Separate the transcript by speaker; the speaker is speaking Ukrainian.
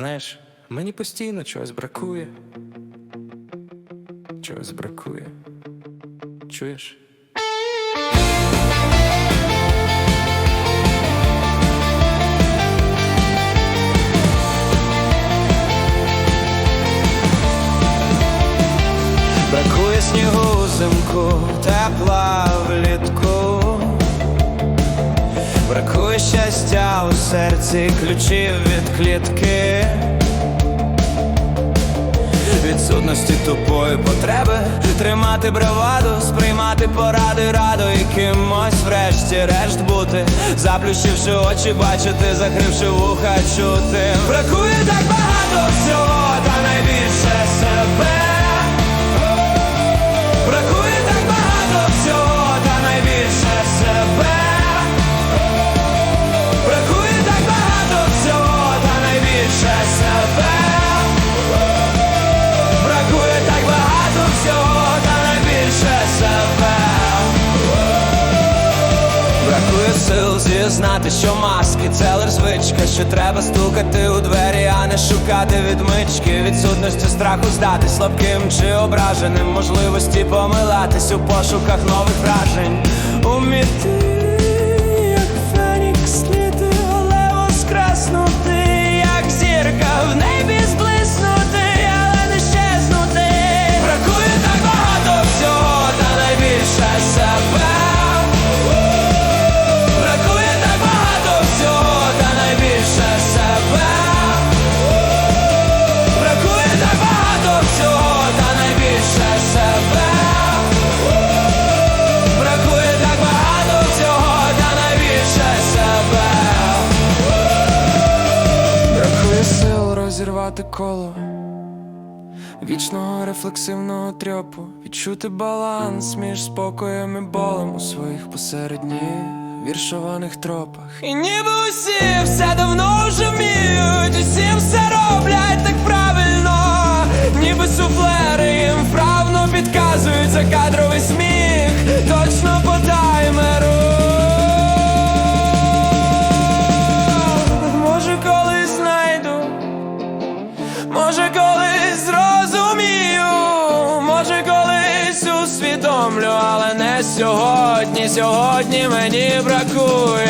Speaker 1: Знаєш, мені постійно чогось бракує. Чогось бракує. Чуєш?
Speaker 2: Бракує снігу взимку, тепла влітку, бракує щастя у серці, ключів від клітки, відсутності тупої потреби, тримати браваду, сприймати поради, раду і кимось врешті-решт бути, заплющивши очі, бачити, закривши вуха, чути. Бракує сил зізнати, що маски. Це лиш звичка, що треба стукати у двері, а не шукати відмички, відсутності страху здати слабким чи ображеним, можливості помилатись у пошуках нових вражень. Уміти, розірвати коло. Вічного рефлексивного трьопу Відчути баланс між спокоєм і болем у своїх посередніх віршованих тропах І ніби усі все давно вже вміють, усім усвідомлю, але не сьогодні, сьогодні мені бракує.